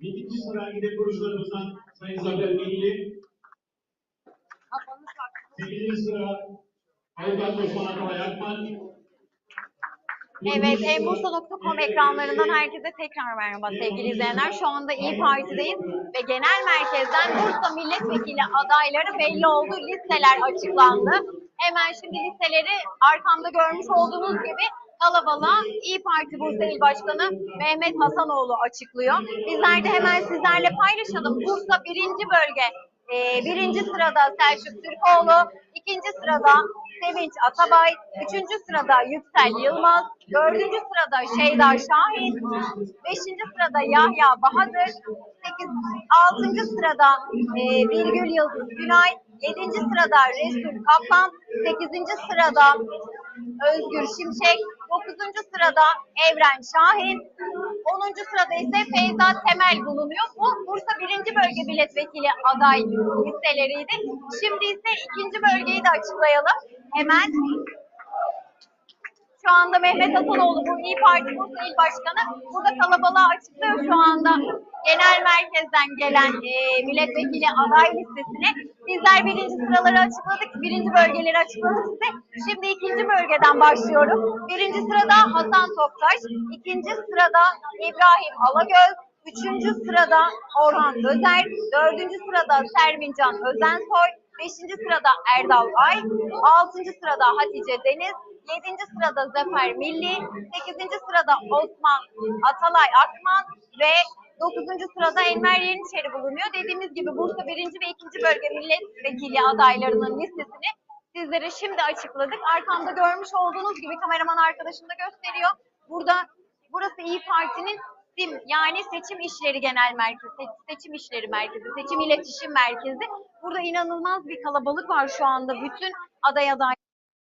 Yedinci sıra yine kurucularımızdan Sayın Zafer Milli. Sekizinci sıra Avukat Osman Atalay Akman. Evet, e-bursa.com ekranlarından herkese tekrar merhaba sevgili izleyenler. Şu anda İyi Parti'deyiz ve genel merkezden Bursa milletvekili adayları belli oldu. Listeler açıklandı. Hemen şimdi listeleri arkamda görmüş olduğunuz gibi kalabalığa İyi Parti Bursa İl Başkanı Mehmet Hasanoğlu açıklıyor. Bizler de hemen sizlerle paylaşalım. Bursa birinci bölge ee, birinci sırada Selçuk Türkoğlu, ikinci sırada Sevinç Atabay, üçüncü sırada Yüksel Yılmaz, dördüncü sırada Şeyda Şahin, beşinci sırada Yahya Bahadır, sekiz, altıncı sırada e, Birgül Yıldız Günay, yedinci sırada Resul Kaplan, sekizinci sırada Özgür Şimşek, dokuzuncu sırada Evren Şahin, 10. sırada ise Feyza Temel bulunuyor. Bu Bursa 1. Bölge Milletvekili aday listeleriydi. Şimdi ise ikinci bölgeyi de açıklayalım. Hemen şu anda Mehmet Hasanoğlu bu İyi Parti Bursa İl Başkanı burada kalabalığa açıklıyor şu anda genel merkezden gelen e, milletvekili aday listesini. Bizler birinci sıraları açıkladık, birinci bölgeleri açıkladık size. Şimdi ikinci bölgeden başlıyorum. Birinci sırada Hasan Toptaş, ikinci sırada İbrahim Alagöz, üçüncü sırada Orhan Özer, dördüncü sırada Sermincan Özensoy, beşinci sırada Erdal Ay, altıncı sırada Hatice Deniz, Yedinci sırada Zafer Milli, sekizinci sırada Osman Atalay Akman ve dokuzuncu sırada Enver Yeniçeri bulunuyor. Dediğimiz gibi Bursa birinci ve ikinci bölge milletvekili adaylarının listesini sizlere şimdi açıkladık. Arkamda görmüş olduğunuz gibi kameraman arkadaşım da gösteriyor. Burada burası İyi Parti'nin SİM yani Seçim İşleri Genel Merkezi, Se- Seçim İşleri Merkezi, Seçim İletişim Merkezi. Burada inanılmaz bir kalabalık var şu anda. Bütün aday aday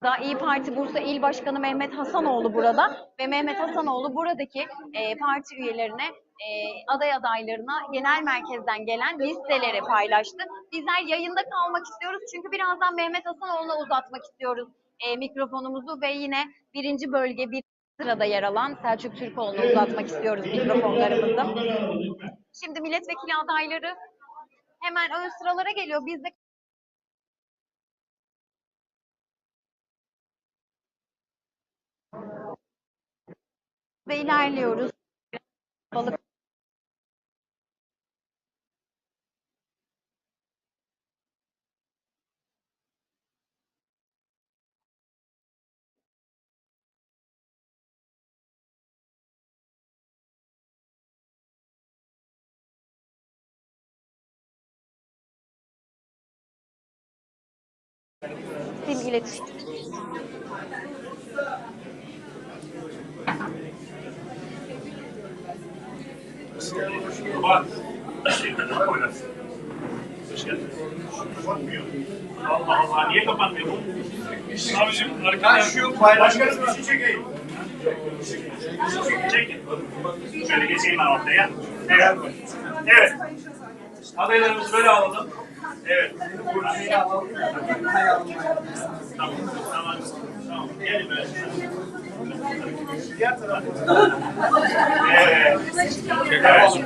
da İyi Parti Bursa İl Başkanı Mehmet Hasanoğlu burada ve Mehmet Hasanoğlu buradaki e, parti üyelerine, e, aday adaylarına genel merkezden gelen listeleri paylaştı. Bizler yayında kalmak istiyoruz çünkü birazdan Mehmet Hasanoğlu'na uzatmak istiyoruz e, mikrofonumuzu ve yine birinci bölge bir sırada yer alan Selçuk Türkoğlu'na uzatmak istiyoruz mikrofonlarımızı. Şimdi milletvekili adayları hemen ön sıralara geliyor. Biz de ve ilerliyoruz. Balık Sim iletişim. Bak. Buyurun. Hoş geldin. Kapatmıyor. Allah Allah niye kapatmıyor bu? Abicim arkadaş şu Başkanım bir şey çekeyim. Çekin. Şöyle geçeyim ben ortaya. Evet. Evet. Adaylarımızı böyle alalım. Evet. Tamam. Tamam. Tamam. Gelin böyle. Diğer tarafa. Evet. Evet.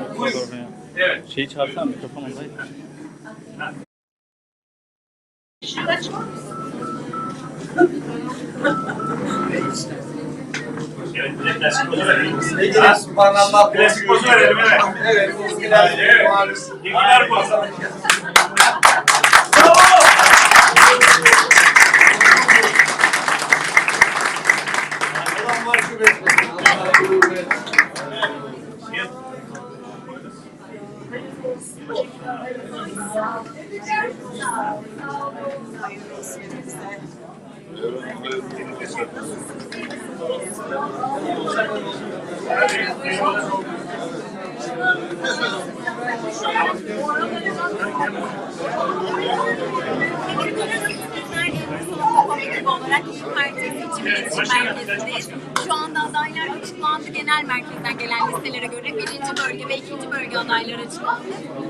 Evet. Şeyi çağırsana mikrofon olaydı. Evet, bir de klasik pozu verelim. Peki, subhanallah. Klasik pozu verelim, evet. Evet, Evet. İlgiler pozu. Allah Christmas. you. Olarak İYİ Parti Seçim İletişim Merkezi'ndeyiz. Şu anda adaylar açıklandı. Genel merkezden gelen listelere göre birinci bölge ve ikinci bölge adayları açıklandı.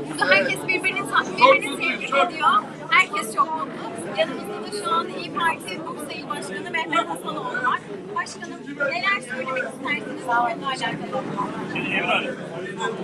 Burada herkes birbirini, birbirini tebrik ediyor. Herkes çok mutlu. Yanımızda da şu an İYİ Parti Bursa Başkanı Mehmet Hasanoğlu var. Başkanım neler söylemek istersiniz konuyla alakalı? Varız.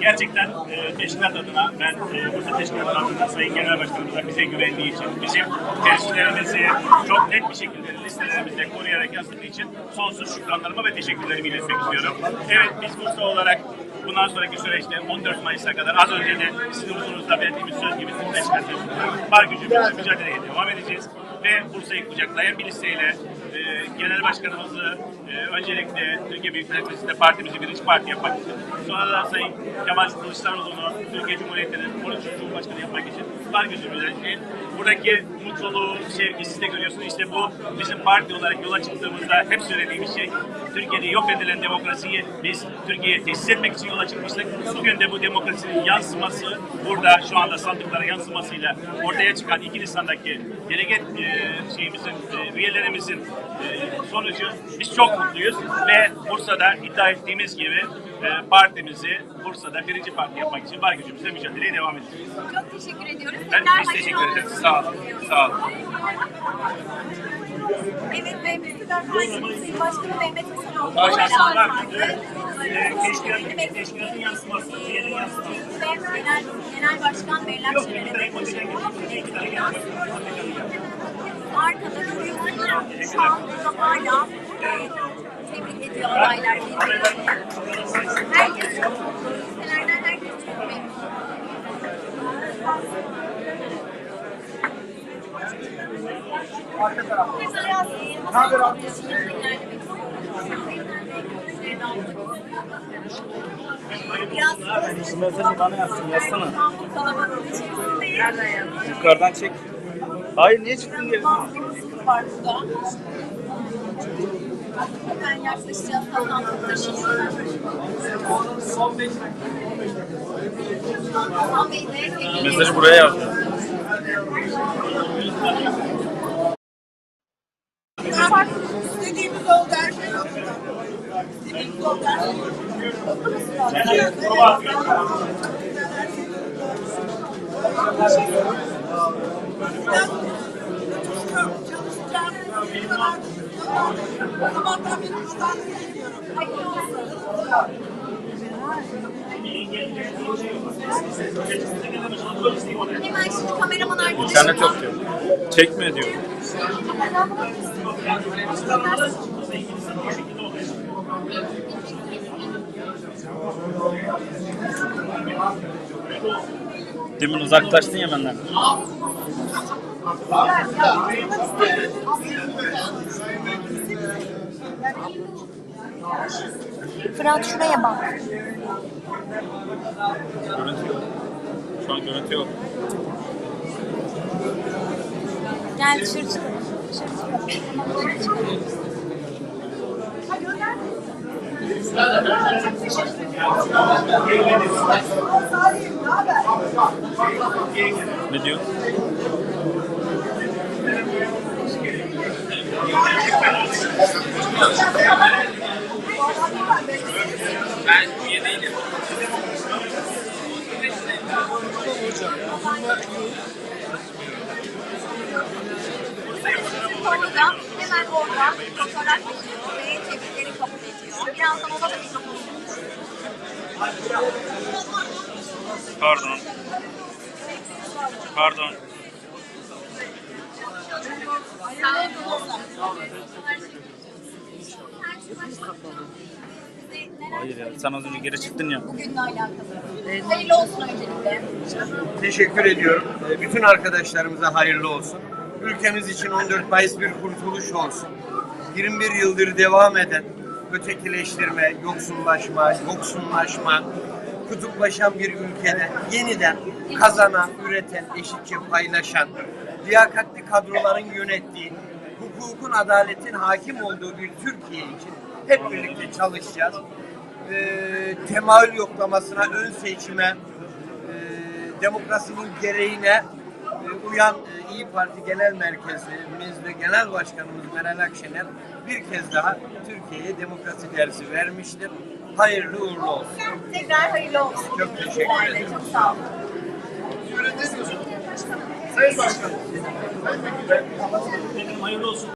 Gerçekten e, teşkilat adına ben e, Bursa Teşkilat adına Sayın Genel Başkanımıza bize güvendiği için, bizim tercihlerimizi çok net bir şekilde listelerimizde koruyarak yazdığı için sonsuz şükranlarımı ve teşekkürlerimi iletmek istiyorum. Evet biz Bursa olarak bundan sonraki süreçte 14 Mayıs'a kadar az önce de sizin huzurunuzda verdiğimiz söz gibi sizin teşkilatınızla var gücümüzle mücadeleye devam edeceğiz ve Bursa'yı kucaklayan bir listeyle e, genel başkanımızı e, öncelikle Türkiye Büyük Millet Meclisi'nde partimizi birinci parti yapmak için, sonra da Sayın Kemal Kılıçdaroğlu'nu Türkiye Cumhuriyeti'nin 13. Cumhurbaşkanı yapmak için var gücümüzle şey, buradaki mutluluğu, sevgi siz de görüyorsunuz. İşte bu bizim parti olarak yola çıktığımızda hep söylediğimiz şey Türkiye'de yok edilen demokrasiyi biz Türkiye'ye tesis etmek için yola çıkmıştık. Bugün de bu demokrasinin yansıması burada şu anda sandıklara yansımasıyla ortaya çıkan iki Nisan'daki deleget e, şeyimizin, e, üyelerimizin e, sonucu biz çok mutluyuz ve Bursa'da iddia ettiğimiz gibi e, partimizi Bursa'da birinci parti yapmak için var gücümüzle mücadeleye devam edeceğiz. Çok teşekkür ediyoruz. Ben Tekrar hayırlı teşekkür olsun. Sağ olun. Sağ olun. Evet Partisi'nin Sayın Başkanı Mehmet Kılıçdaroğlu. Başkanlar, Evet. e, teşkilatın, teşkilatın yansıması, yansıması. Genel, Genel Başkan Meyrem Yok, bir tane tane ediyoruz. Arkada görüyoruz. Şu anda hala e, tebrik ediyor adaylar birbirlerini. Herkes çok mutlu. Listelerden herkes çok memnun. E, Hasan Topçu'nun yanına ilerlemek istiyorum. Biraz mesajı bana yazsın, yazsana. Yukarıdan çek. Hayır niye çıktın geri? Var burada. Yaklaşacağız. Hasan Topçu'nun Hasan Bey de sevgili Mesajı buraya yaz. İstediğimiz oldu her şey yolunda. İstediğimiz oldu her şey Çalışacağım, çalışacağım. Sabahtan beri buradan geliyorum. Hemen şimdi kameraman arkadaşım İnternet yok diyor. Çekme diyor. Demin uzaklaştın ya benden. Fırat şuraya bak. Görüntü yok. Şu an görüntü yok. Gel dışarı çıkalım. Dışarı çıkalım. Ne diyor? Sonra oradan fotoğraf çekiyor ve tebrikleri kabul ediyor. Birazdan ona da mikrofonu Pardon. Pardon. Hayır ya sen az önce geri çıktın ya. Bugünle alakalı. Hayırlı olsun öncelikle. Teşekkür ediyorum. Ee, Bütün arkadaşlarımıza hayırlı olsun. Ülkemiz için 14 Mayıs bir kurtuluş olsun. 21 yıldır devam eden ötekileştirme, yoksullaşma, yoksunlaşma, kutuplaşan bir ülkede yeniden kazanan, üreten, eşitçe paylaşan, liyakatli kadroların yönettiği, hukukun, adaletin hakim olduğu bir Türkiye için hep birlikte çalışacağız. Ee, temayül yoklamasına, ön seçime, e, demokrasinin gereğine e, uyan e, İyi Parti Genel Merkezimizde Genel Başkanımız Meral Akşener bir kez daha Türkiye'ye demokrasi dersi vermiştir. Hayırlı uğurlu olsun. Tekrar hayırlı olsun. Çok teşekkür ederim. Çok sağ olun. Sayın Başkanım. Hayırlı olsun.